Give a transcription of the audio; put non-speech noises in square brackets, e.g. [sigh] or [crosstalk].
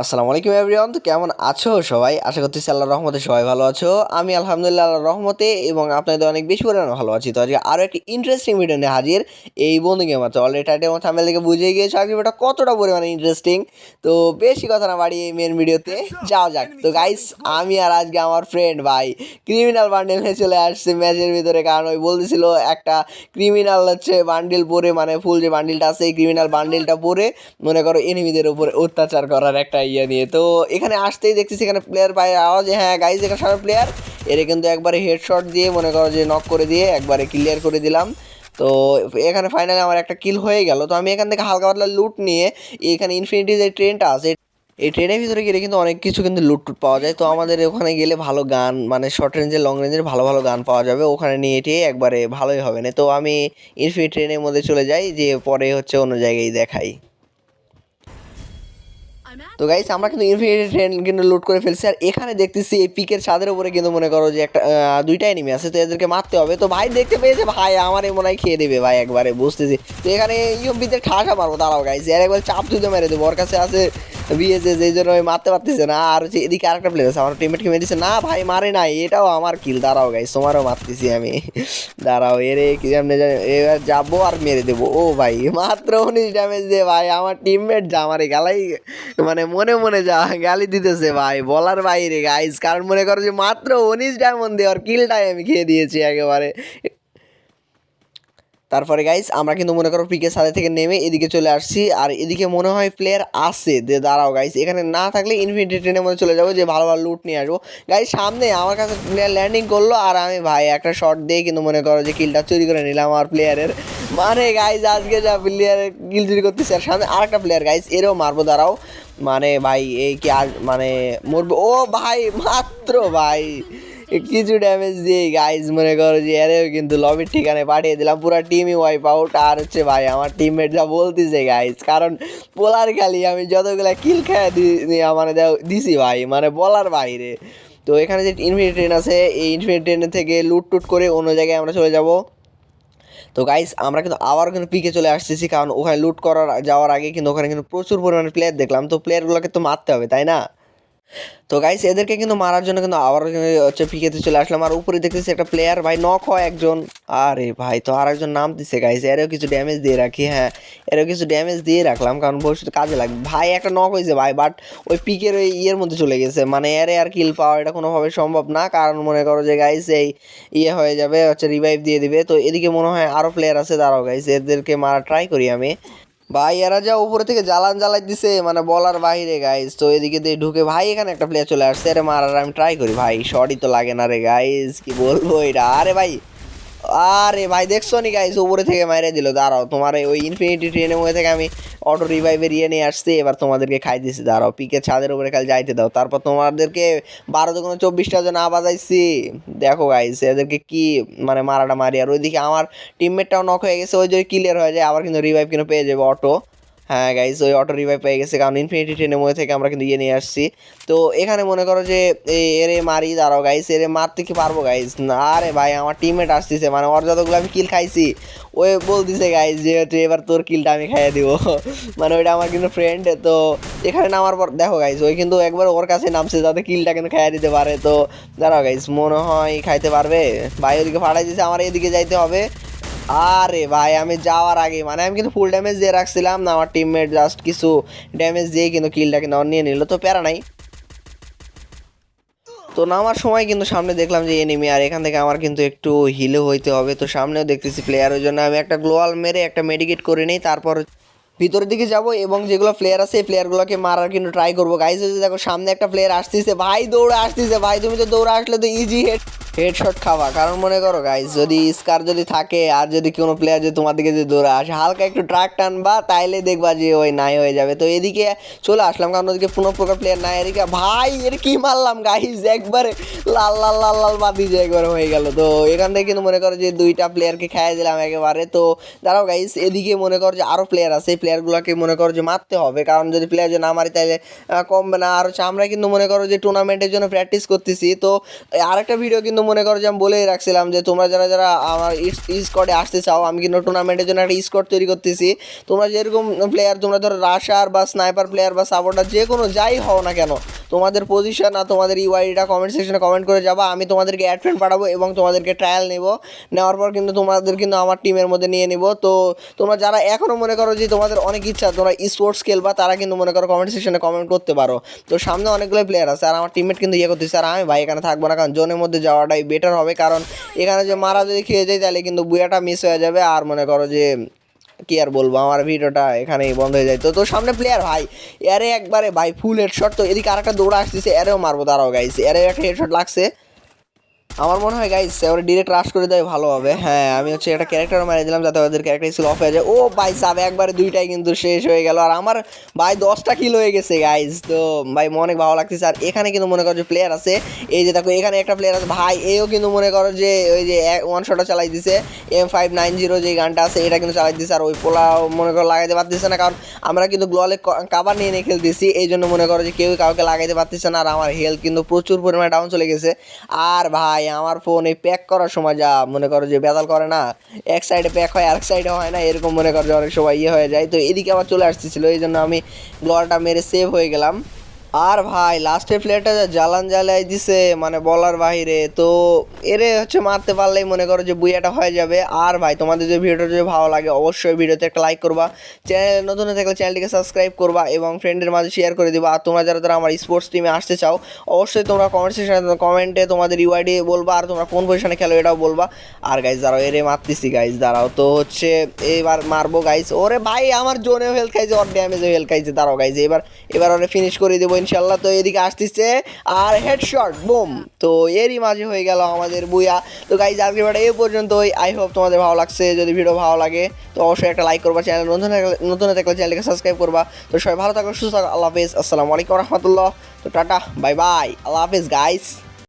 আসসালামু আলাইকুম এভরিওয়ান তো কেমন আছো সবাই? আশা করতেছি আল্লাহ রহমতে সবাই ভালো আছো। আমি আলহামদুলিল্লাহ আল্লাহর রহমতে এবং আপনাদের অনেক বেশি পরিমাণে ভালো আছি। তো আজকে আরও একটি ইন্টারেস্টিং ভিডিও নিয়ে হাজির এই বন্ধু গেম আছে। অলরেডি টাইটেল এবং থামেল থেকে বুঝে গিয়েছো, আজকে ভিডিওটা কতটা পরিমাণে ইন্টারেস্টিং তো বেশি কথা না বাড়ি এই মেন ভিডিওতে যাও যাক। তো গাইস আমি আর আজকে আমার ফ্রেন্ড ভাই ক্রিমিনাল বান্ডেল নিয়ে চলে আসছে। ম্যাচের ভিতরে কারণ ওই বলতেছিল একটা ক্রিমিনাল হচ্ছে বান্ডিল পরে মানে ফুল যে বান্ডিলটা আছে, এই ক্রিমিনাল বান্ডিলটা পরে মনে করো এনিমিদের উপরে অত্যাচার করার একটা ইয়ে নিয়ে। তো এখানে আসতেই দেখছি সেখানে প্লেয়ার পায় আওয়াজ হ্যাঁ গাইজ এখানে সামনে প্লেয়ার এরে কিন্তু একবারে হেডশট দিয়ে মনে করো যে নক করে দিয়ে একবারে ক্লিয়ার করে দিলাম। তো এখানে ফাইনালি আমার একটা কিল হয়ে গেল। তো আমি এখান থেকে হালকা পাতলা লুট নিয়ে এখানে ইনফিনিটি যে ট্রেনটা আছে, এই ট্রেনের ভিতরে গেলে কিন্তু অনেক কিছু কিন্তু লুট টুট পাওয়া যায়। তো আমাদের ওখানে গেলে ভালো গান মানে শর্ট রেঞ্জের লং রেঞ্জের ভালো ভালো গান পাওয়া যাবে। ওখানে নিয়ে এটি একবারে ভালোই হবে। না তো আমি ইনফিনিটি ট্রেনের মধ্যে চলে যাই, যে পরে হচ্ছে অন্য জায়গায় দেখাই। তো গাইস আমরা কিন্তু ইনফিনিটি ট্রেন কিন্তু লুট করে ফেলছি। আর এখানে দেখতেছি এই পিকের ছাদের উপরে কিন্তু মনে করো যে একটা দুইটা এনিমি আছে, তো এদেরকে মারতে হবে। তো ভাই দেখতে পেয়েছে, ভাই আমার মনে হয় খেয়ে দেবে, ভাই একবারে, বুঝতেছি। তো এখানে ইউপিতে ঠাসা মারবো, দাঁড়াও গাইস আর একবার চাপ তুলে মেরে দেবো, ওর কাছে আছে বিয়েছে যেই জন্য মারতে পারতেছে না, আর হচ্ছে এদিকে আরেকটা প্লেয়ার আছে, আমার টিমমেটকে মেরে দিচ্ছে না ভাই, মারে নাই, এটাও আমার কিল দাঁড়াও গাইস তোমারও মারতেছি আমি। দাঁড়াও, এরে কি সামনে এবার যাব আর মেরে দেবো। ও ভাই, মাত্র উনিশ ড্যামেজ দিয়ে ভাই, আমার টিমমেট যা, আমারে গালাই মানে মনে মনে যা, গালি দিতেছে ভাই, বলার বাইরে গাইস কারণ মনে করো যে মাত্র উনিশ ডায়মন্ড দিয়ে ওর কিলটাই আমি খেয়ে দিয়েছি একেবারে। তারপরে গাইস আমরা কিন্তু মনে করো পিকের সাথে থেকে নেমে এদিকে চলে আসছি। আর এদিকে মনে হয় প্লেয়ার আসে যে দাঁড়াও গাইস এখানে না থাকলে ইনফিনিটি ট্রেনের মধ্যে চলে যাব, যে ভালো ভালো লুট নিয়ে আসব। গাইস সামনে আমার কাছে প্লেয়ার ল্যান্ডিং করল, আর আমি ভাই একটা শট দিয়ে কিন্তু মনে করো যে কিলটা চুরি করে নিলাম আমার প্লেয়ারের মানে গাইস আজকে যা প্লেয়ারের কিল চুরি করতেছে, আর সামনে আরেকটা প্লেয়ার গাইস এরও মারবো, দাঁড়াও। মানে ভাই এই কি আর মানে মরবে, ও ভাই, মাত্র ভাই। কিছু ড্যামেজ দিয়ে গাইজ মনে করো যে এরেও কিন্তু লবির ঠিকানায় পাঠিয়ে দিলাম। পুরো টিমই ওয়াইপ আউট আর হচ্ছে ভাই, আমার টিমমেট যা বলতেছে গাইজ কারণ পোলার খালি, আমি যতগুলা কিল খেয়ে দি- মানে দিছি ভাই মানে বলার বাইরে। তো এখানে যে ইনফিনিটি ট্রেন আছে, এই ইনফিনিটি ট্রেন থেকে লুট টুট করে অন্য জায়গায় আমরা চলে যাব। তো গাইস আমরা কিন্তু আবার কিন্তু পিকে চলে আসতেছি, কারণ ওখানে লুট করার, যাওয়ার আগে কিন্তু ওখানে কিন্তু প্রচুর পরিমাণে প্লেয়ার দেখলাম। তো প্লেয়ারগুলোকে তো মারতে হবে, তাই না? তো গাইস এদেরকে কিন্তু মারার জন্য কিন্তু আবার হচ্ছে পিকেতে চলে আসলাম। আর উপরে দেখতেছি একটা প্লেয়ার ভাই নক হয় একজন। আরে ভাই, তো আর একজন নাম দিছে গাইস এরও কিছু ড্যামেজ দিয়ে রাখি হ্যাঁ। এরও কিছু ড্যামেজ দিয়ে রাখলাম, কারণ ভবিষ্যতে কাজে লাগবে। ভাই, একটা নক হয়েছে ভাই বাট ওই পিকের ওই ইয়ের মধ্যে চলে গেছে। মানে এরে আর কিল পাওয়া এটা কোনোভাবে সম্ভব না, কারণ মনে করো যে গাইস এই ইয়ে হয়ে যাবে, হচ্ছে রিভাইভ দিয়ে দিবে। তো এদিকে মনে হয় আরও প্লেয়ার আছে, দাঁড়াও গাইস এদেরকে মারা ট্রাই করি আমি। ভাই, এরা যা উপরে থেকে জ্বালান জ্বালাই দিছে মানে বলার বাইরে গাইজ তো এদিকে দিয়ে ঢুকে ভাই, এখানে একটা প্লেয়ার চলে আসছে। আরে মারার, আমি ট্রাই করি। ভাই শর্টই তো লাগে না রে গাইজ কি বলব এটা? আরে ভাই আরে ভাই, দেখছ নি গাইস উপরে থেকে মাইরে দিল। দাঁড়াও, তোমার ওই ইনফিনিটি ট্রেনের মধ্যে থেকে আমি অটো রিভাইভের ইয়ে নিয়ে আসছি। এবার তোমাদেরকে খাই দিছি, দাঁড়াও। পিকে ছাদের উপরে খালি যাইতে দাও। তারপর তোমাদেরকে বারো দোকানে চব্বিশটা জন আবাজাইছি দেখো গাইস এদেরকে কি মানে মারাটা মারি। আর ওইদিকে আমার টিমমেটটাও নক হয়ে গেছে, ওই যে ক্লিয়ার হয়ে যায়, আবার কিন্তু রিভাইভ কিন্তু পেয়ে যাবে অটো হ্যাঁ গাইজ ওই অটো রিভাইভ পেয়ে গেছে। কারণ ইনফিনিটি ট্রেনের মধ্যে থেকে আমরা কিন্তু ইয়ে নিয়ে আসছি। তো এখানে মনে করো যে এরে মারি, দাঁড়াও গাইস এরে মারতে কি পারব গাইস না, আরে ভাই, আমার টিমমেট আসতেছে মানে ওর যতগুলো আমি কিল খাইছি, ওই বলতেছে গাইস যে হচ্ছে এবার তোর কিলটা আমি খাইয়ে দিব। [laughs] মানে ওইটা আমার কিন্তু ফ্রেন্ড তো এখানে নামার পর, দেখো গাইস ওই কিন্তু একবার ওর কাছে নামছে, যাতে কিলটা কিন্তু খাইয়ে দিতে পারে। তো দাঁড়াও গাইস মনে হয় খাইতে পারবে। ভাই, ওদিকে ফাটাই দিয়েছে আমার এদিকে যাইতে হবে। আরে ভাই, আমি যাওয়ার আগে মানে আমি কিন্তু ফুল ড্যামেজ দিয়ে রাখছিলাম না, আমার টিমমেট জাস্ট কিছু ড্যামেজ দিয়ে কিন্তু কিলটা কিন্তু নিয়ে নিল, তো প্যারা নাই। তো নামার সময় কিন্তু সামনে দেখলাম যে এনিমি আর এখান থেকে আমার কিন্তু একটু হিলে হইতে হবে, তো সামনেও দেখতেছি প্লেয়ার ওই জন্য আমি একটা গ্লোয়াল মেরে একটা মেডিকেট করে নিই, তারপর ভিতরের দিকে যাব এবং যেগুলো প্লেয়ার আছে এই প্লেয়ারগুলোকে মারার কিন্তু ট্রাই করব। গাইজ হচ্ছে দেখো, সামনে একটা প্লেয়ার আসতেছে। ভাই, দৌড়ে আসতেছে। ভাই, তুমি তো দৌড়ে আসলে তো ইজি হেড হেডশট খাওয়া কারণ মনে করো গাইজ যদি স্কার যদি থাকে আর যদি কোনো প্লেয়ার যদি তোমার দিকে যদি দৌড়ে আসে, হালকা একটু ট্রাক টানবা, তাইলে দেখবা যে ওই নাই হয়ে যাবে। তো এদিকে চলে আসলাম, কারণ ওদিকে কোনো প্রকার প্লেয়ার নাই। এদিকে ভাই, এর কি মারলাম গাইজ একবারে লাল লাল লাল লাল বাদি যে একবারে হয়ে গেল। তো এখান থেকে কিন্তু মনে করো যে দুইটা প্লেয়ারকে খেয়ে দিলাম একেবারে। তো দাঁড়াও গাইজ এদিকে মনে করো যে আরও প্লেয়ার আছে। প্লেয়ারগুলোকে মনে করো যে মারতে হবে। কারণ যদি প্লেয়ার যদি না মারি তাহলে কমবে না। আর হচ্ছে আমরা কিন্তু মনে করো যে টুর্নামেন্টের জন্য প্র্যাকটিস করতেছি। তো আরেকটা ভিডিও কিন্তু মনে করো যে আমি বলেই রাখছিলাম যে তোমরা যারা যারা আমার স্কোয়াডে আসতে চাও, আমি কিন্তু টুর্নামেন্টের জন্য একটা স্কোয়াড তৈরি করতেছি। তোমরা যেরকম প্লেয়ার তোমরা ধরো রাশার বা স্নাইপার প্লেয়ার বা সাপোর্টার যে কোনো যাই হও না কেন, তোমাদের পজিশন আর তোমাদের ইউআইডিটা কমেন্ট সেকশনে কমেন্ট করে যাবা। আমি তোমাদেরকে অ্যাড ফ্রেন্ড পাঠাবো এবং তোমাদেরকে ট্রায়াল নেব। নেওয়ার পর কিন্তু তোমাদের কিন্তু আমার টিমের মধ্যে নিয়ে নিব। তো, তোমরা যারা এখনও মনে করো যে তোমাদের অনেক ইচ্ছা, তোমরা স্পোর্টস খেলবা, তারা কিন্তু মনে করো কমেন্ট সেকশনে কমেন্ট করতে পারো। তো সামনে অনেকগুলো প্লেয়ার আছে আর আমার টিমমেট কিন্তু ইয়ে করতেছে, আর আমি ভাই এখানে থাকব না, কারণ জোনের মধ্যে যাওয়াটাই বেটার হবে। কারণ এখানে যে মারা যদি খেয়ে যায়, তাহলে কিন্তু বুয়াটা মিস হয়ে যাবে আর মনে করো যে, কি আর বলব, আমার ভিডিওটা এখানেই বন্ধ হয়ে যায়। তো তো সামনে প্লেয়ার ভাই, এরে একবারে ভাই ফুল হেডশট তো এদিকে আরেকটা দৌড়া আসতেছে, এরেও মারবো তারাও গাইছে এরে একটা হেডশট লাগছে। আমার মনে হয় গাইস ওরা ডিরেক্ট রাশ করে দেয়, ভালো হবে। হ্যাঁ আমি হচ্ছে একটা ক্যারেক্টার মারিয়ে দিলাম যাতে ওদের ক্যারেক্টার স্কিল অফ হয়ে যায়। ও ভাই সাব, একবারে দুইটাই কিন্তু শেষ হয়ে গেল। আর আমার ভাই দশটা কিল হয়ে গেছে গাইস তো ভাই অনেক ভালো লাগতেছে। আর এখানে কিন্তু মনে করো যে প্লেয়ার আছে, এই যে দেখো, এখানে একটা প্লেয়ার আছে। ভাই, এও কিন্তু মনে করো যে ওই যে ওয়ান শটটা চালাই দিছে। এম ফাইভ নাইন জিরো যে গানটা আছে, এটা কিন্তু চালাই দিছে। আর ওই পোলা মনে করো লাগাইতে পারতেছে না, কারণ আমরা কিন্তু গ্লোয়ালে কাবার নিয়ে নিয়ে খেলতেছি। এই জন্য মনে করো যে কেউ কাউকে লাগাইতে পারতেছে না। আর আমার হেলথ কিন্তু প্রচুর পরিমাণে ডাউন চলে গেছে। আর ভাই আমার ফোন এই প্যাক করার সময় যা মনে করো যে বেদাল করে না, এক সাইডে প্যাক হয়, আরেক সাইডে হয় না, এরকম মনে করো যে অনেক সময় ইয়ে হয়ে যায়। তো এদিকে আবার চলে আসতেছিল এই জন্য আমি গ্লোয়ালটা মেরে সেভ হয়ে গেলাম। আর ভাই লাস্টের প্লেয়ারটা যা জ্বালান জ্বালাই দিছে মানে বলার বাহিরে। তো এরে হচ্ছে মারতে পারলেই মনে করো যে বুইয়াটা হয়ে যাবে। আর ভাই, তোমাদের যদি ভিডিওটা যদি ভালো লাগে, অবশ্যই ভিডিওতে একটা লাইক করবা। চ্যানেল নতুন হয়ে থাকলে চ্যানেলটিকে সাবস্ক্রাইব করবা এবং ফ্রেন্ডের মাঝে শেয়ার করে দিবা। আর তোমরা যারা যারা আমার স্পোর্টস টিমে আসতে চাও, অবশ্যই তোমরা কমেন্ট সেকশনে কমেন্টে তোমাদের ইউআইডি বলবা আর তোমরা কোন পজিশনে খেলো এটাও বলবা। আর গাইজ দাঁড়াও, এরে মারতেছি গাইজ দাঁড়াও। তো হচ্ছে এবার মারবো গাইজ ওরে ভাই, আমার জোনেও হেলথ খাইছে, ওর ড্যামেজও হেলথ খাইছে। দাঁড়াও গাইজ এবার এবার ওরে ফিনিশ করে দেবো। ইনশাল্লাহ তো এদিকে আসতেছে। আর হেডশট বুম তো এরই মাঝে হয়ে গেল আমাদের বুয়া তো গাইজ আজকে ভিডিওটা এই পর্যন্তই। আই হোপ তোমাদের ভালো লাগছে। যদি ভিডিও ভালো লাগে, তো অবশ্যই একটা লাইক করবা চ্যানেল নতুন নতুন থাকলে চ্যানেলকে সাবস্ক্রাইব করবা। তো সবাই ভালো থাকো, সুস্থ থাকো। আল্লাহ হাফেজ। আসসালামু আলাইকুম রহমতুল্লাহ। তো টাটা বাই বাই আল্লাহ হাফেজ গাইস